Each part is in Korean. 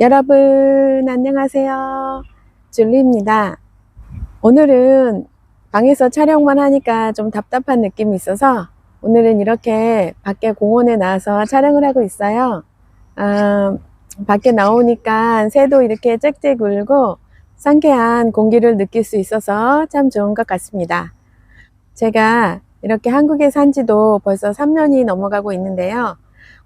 여러분, 안녕하세요. 줄리입니다. 오늘은 방에서 촬영만 하니까 좀 답답한 느낌이 있어서 오늘은 이렇게 밖에 공원에 나와서 촬영을 하고 있어요. 아, 밖에 나오니까 새도 이렇게 짹짹 울고 상쾌한 공기를 느낄 수 있어서 참 좋은 것 같습니다. 제가 이렇게 한국에 산 지도 벌써 3년이 넘어가고 있는데요.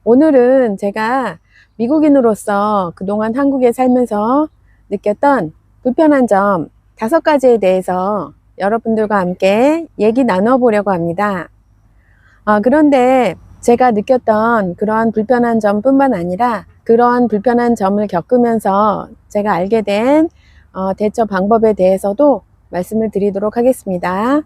오늘은 제가 미국인으로서 그동안 한국에 살면서 느꼈던 불편한 점 다섯 가지에 대해서 여러분들과 함께 얘기 나눠보려고 합니다. 아, 그런데 제가 느꼈던 그러한 불편한 점뿐만 아니라 그러한 불편한 점을 겪으면서 제가 알게 된 어, 대처 방법에 대해서도 말씀을 드리도록 하겠습니다.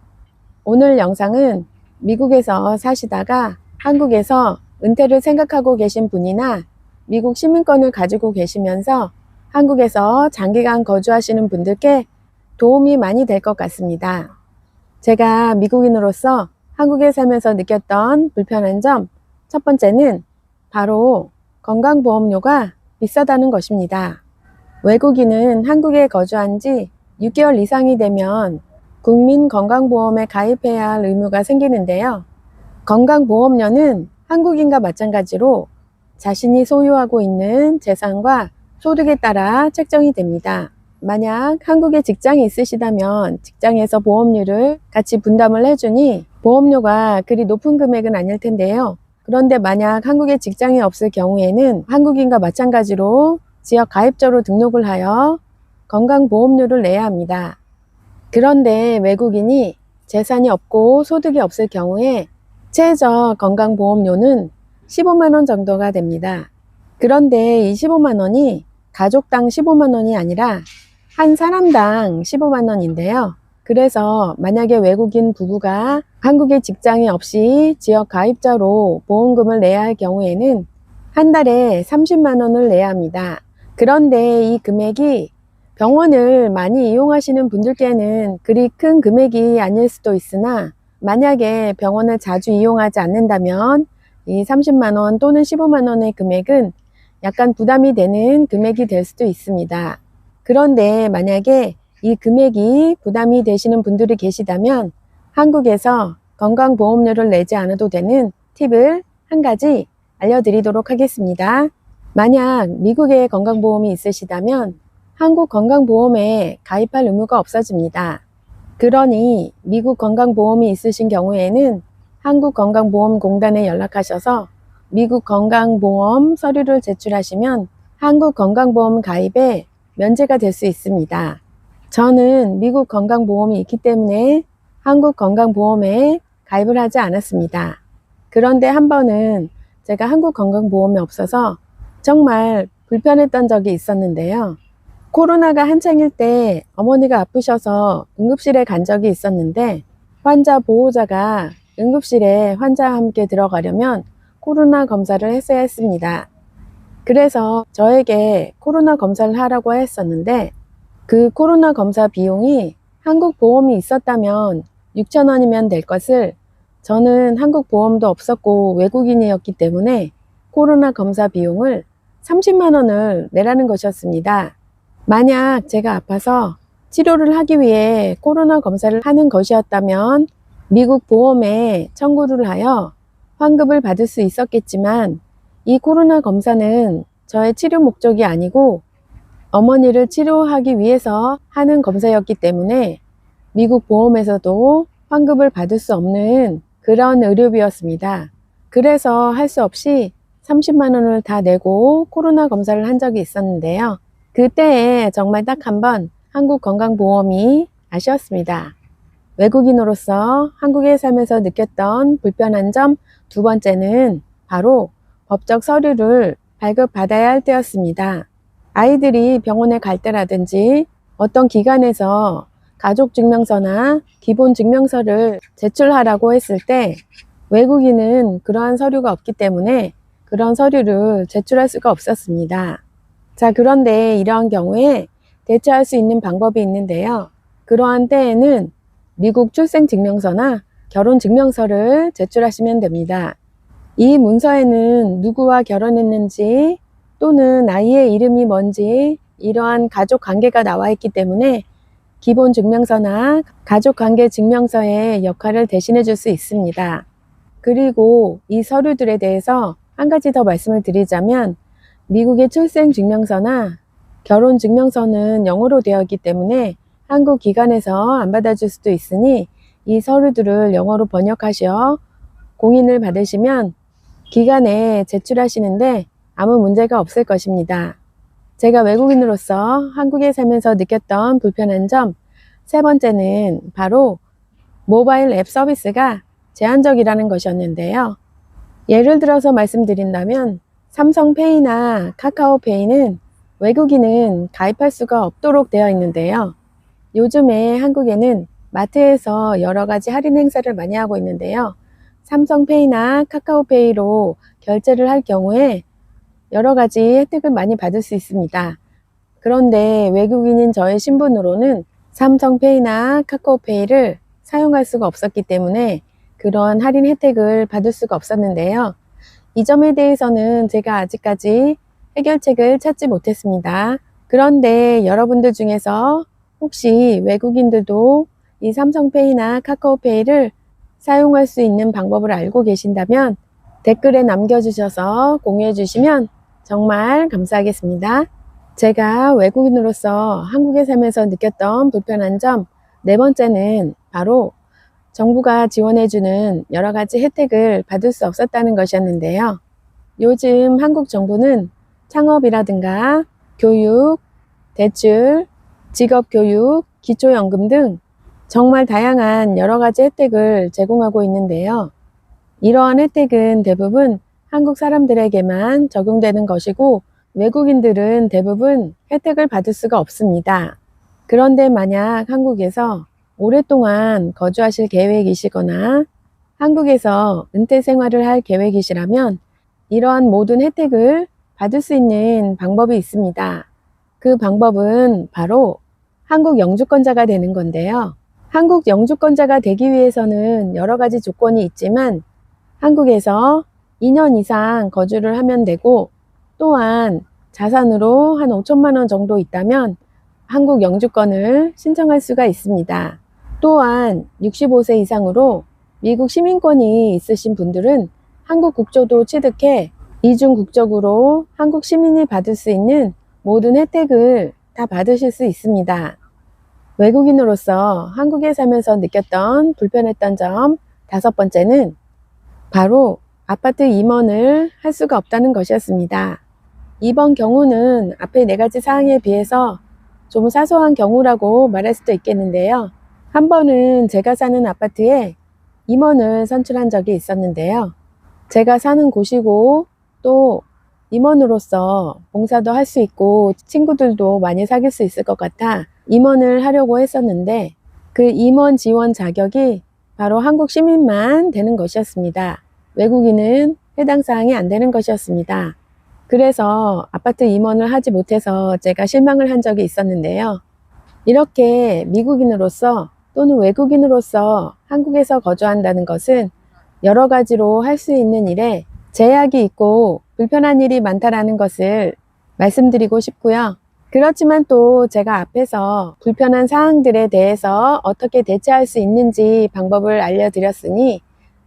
오늘 영상은 미국에서 사시다가 한국에서 은퇴를 생각하고 계신 분이나 미국 시민권을 가지고 계시면서 한국에서 장기간 거주하시는 분들께 도움이 많이 될 것 같습니다. 제가 미국인으로서 한국에 살면서 느꼈던 불편한 점, 첫 번째는 바로 건강보험료가 비싸다는 것입니다. 외국인은 한국에 거주한 지 6개월 이상이 되면 국민건강보험에 가입해야 할 의무가 생기는데요. 건강보험료는 한국인과 마찬가지로 자신이 소유하고 있는 재산과 소득에 따라 책정이 됩니다. 만약 한국에 직장이 있으시다면 직장에서 보험료를 같이 분담을 해주니 보험료가 그리 높은 금액은 아닐 텐데요. 그런데 만약 한국에 직장이 없을 경우에는 한국인과 마찬가지로 지역 가입자로 등록을 하여 건강보험료를 내야 합니다. 그런데 외국인이 재산이 없고 소득이 없을 경우에 최저 건강보험료는 15만 원 정도가 됩니다. 그런데 이 15만 원이 가족당 15만 원이 아니라 한 사람당 15만 원인데요. 그래서 만약에 외국인 부부가 한국에 직장이 없이 지역 가입자로 보험금을 내야 할 경우에는 한 달에 30만 원을 내야 합니다. 그런데 이 금액이 병원을 많이 이용하시는 분들께는 그리 큰 금액이 아닐 수도 있으나 만약에 병원을 자주 이용하지 않는다면 이 30만 원 또는 15만 원의 금액은 약간 부담이 되는 금액이 될 수도 있습니다. 그런데 만약에 이 금액이 부담이 되시는 분들이 계시다면 한국에서 건강보험료를 내지 않아도 되는 팁을 한 가지 알려드리도록 하겠습니다. 만약 미국에 건강보험이 있으시다면 한국 건강보험에 가입할 의무가 없어집니다. 그러니 미국 건강보험이 있으신 경우에는 한국건강보험공단에 연락하셔서 미국 건강보험 서류를 제출하시면 한국 건강보험 가입에 면제가 될 수 있습니다. 저는 미국 건강보험이 있기 때문에 한국 건강보험에 가입을 하지 않았습니다. 그런데 한 번은 제가 한국 건강보험이 없어서 정말 불편했던 적이 있었는데요. 코로나가 한창일 때 어머니가 아프셔서 응급실에 간 적이 있었는데 환자 보호자가 응급실에 환자와 함께 들어가려면 코로나 검사를 했어야 했습니다. 그래서 저에게 코로나 검사를 하라고 했었는데 그 코로나 검사 비용이 한국 보험이 있었다면 6천원이면 될 것을 저는 한국 보험도 없었고 외국인이었기 때문에 코로나 검사 비용을 30만 원을 내라는 것이었습니다. 만약 제가 아파서 치료를 하기 위해 코로나 검사를 하는 것이었다면 미국 보험에 청구를 하여 환급을 받을 수 있었겠지만 이 코로나 검사는 저의 치료 목적이 아니고 어머니를 치료하기 위해서 하는 검사였기 때문에 미국 보험에서도 환급을 받을 수 없는 그런 의료비였습니다. 그래서 할 수 없이 30만 원을 다 내고 코로나 검사를 한 적이 있었는데요. 그때에 정말 딱 한 번 한국 건강보험이 아쉬웠습니다. 외국인으로서 한국에 살면서 느꼈던 불편한 점 두 번째는 바로 법적 서류를 발급받아야 할 때였습니다. 아이들이 병원에 갈 때라든지 어떤 기관에서 가족 증명서나 기본 증명서를 제출하라고 했을 때 외국인은 그러한 서류가 없기 때문에 그런 서류를 제출할 수가 없었습니다. 자, 그런데 이러한 경우에 대처할 수 있는 방법이 있는데요. 그러한 때에는 미국 출생증명서나 결혼증명서를 제출하시면 됩니다. 이 문서에는 누구와 결혼했는지, 또는 아이의 이름이 뭔지 이러한 가족 관계가 나와 있기 때문에 기본 증명서나 가족 관계 증명서의 역할을 대신해 줄 수 있습니다. 그리고 이 서류들에 대해서 한 가지 더 말씀을 드리자면 미국의 출생 증명서나 결혼 증명서는 영어로 되어 있기 때문에 한국 기관에서 안 받아줄 수도 있으니 이 서류들을 영어로 번역하셔 공인을 받으시면 기관에 제출하시는데 아무 문제가 없을 것입니다. 제가 외국인으로서 한국에 살면서 느꼈던 불편한 점 세 번째는 바로 모바일 앱 서비스가 제한적이라는 것이었는데요. 예를 들어서 말씀드린다면 삼성페이나 카카오페이는 외국인은 가입할 수가 없도록 되어 있는데요. 요즘에 한국에는 마트에서 여러 가지 할인 행사를 많이 하고 있는데요. 삼성페이나 카카오페이로 결제를 할 경우에 여러 가지 혜택을 많이 받을 수 있습니다. 그런데 외국인인 저의 신분으로는 삼성페이나 카카오페이를 사용할 수가 없었기 때문에 그런 할인 혜택을 받을 수가 없었는데요. 이 점에 대해서는 제가 아직까지 해결책을 찾지 못했습니다. 그런데 여러분들 중에서 혹시 외국인들도 이 삼성페이나 카카오페이를 사용할 수 있는 방법을 알고 계신다면 댓글에 남겨주셔서 공유해 주시면 정말 감사하겠습니다. 제가 외국인으로서 한국에 살면서 느꼈던 불편한 점 네 번째는 바로 정부가 지원해주는 여러 가지 혜택을 받을 수 없었다는 것이었는데요. 요즘 한국 정부는 창업이라든가 교육, 대출, 직업교육, 기초연금 등 정말 다양한 여러 가지 혜택을 제공하고 있는데요. 이러한 혜택은 대부분 한국 사람들에게만 적용되는 것이고 외국인들은 대부분 혜택을 받을 수가 없습니다. 그런데 만약 한국에서 오랫동안 거주하실 계획이시거나 한국에서 은퇴 생활을 할 계획이시라면 이러한 모든 혜택을 받을 수 있는 방법이 있습니다. 그 방법은 바로 한국 영주권자가 되는 건데요. 한국 영주권자가 되기 위해서는 여러 가지 조건이 있지만 한국에서 2년 이상 거주를 하면 되고 또한 자산으로 한 5천만 원 정도 있다면 한국 영주권을 신청할 수가 있습니다. 또한 65세 이상으로 미국 시민권이 있으신 분들은 한국 국조도 취득해 이중 국적으로 한국 시민이 받을 수 있는 모든 혜택을 다 받으실 수 있습니다. 외국인으로서 한국에 살면서 느꼈던 불편했던 점 다섯 번째는 바로 아파트 임원을 할 수가 없다는 것이었습니다. 이번 경우는 앞에 네 가지 사항에 비해서 좀 사소한 경우라고 말할 수도 있겠는데요. 한 번은 제가 사는 아파트에 임원을 선출한 적이 있었는데요. 제가 사는 곳이고 또 임원으로서 봉사도 할 수 있고 친구들도 많이 사귈 수 있을 것 같아 임원을 하려고 했었는데 그 임원 지원 자격이 바로 한국 시민만 되는 것이었습니다. 외국인은 해당 사항이 안 되는 것이었습니다. 그래서 아파트 임원을 하지 못해서 제가 실망을 한 적이 있었는데요. 이렇게 미국인으로서 또는 외국인으로서 한국에서 거주한다는 것은 여러 가지로 할 수 있는 일에 제약이 있고 불편한 일이 많다라는 것을 말씀드리고 싶고요. 그렇지만 또 제가 앞에서 불편한 사항들에 대해서 어떻게 대처할 수 있는지 방법을 알려드렸으니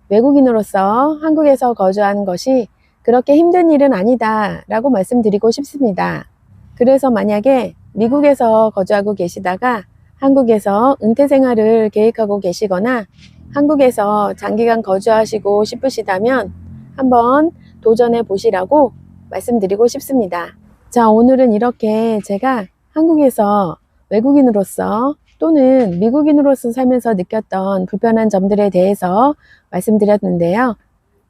외국인으로서 한국에서 거주하는 것이 그렇게 힘든 일은 아니다 라고 말씀드리고 싶습니다. 그래서 만약에 미국에서 거주하고 계시다가 한국에서 은퇴 생활을 계획하고 계시거나 한국에서 장기간 거주하시고 싶으시다면 한번 도전해 보시라고 말씀드리고 싶습니다. 자, 오늘은 이렇게 제가 한국에서 외국인으로서 또는 미국인으로서 살면서 느꼈던 불편한 점들에 대해서 말씀드렸는데요.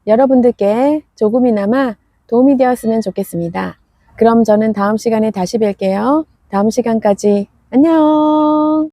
여러분들께 조금이나마 도움이 되었으면 좋겠습니다. 그럼 저는 다음 시간에 다시 뵐게요. 다음 시간까지 안녕!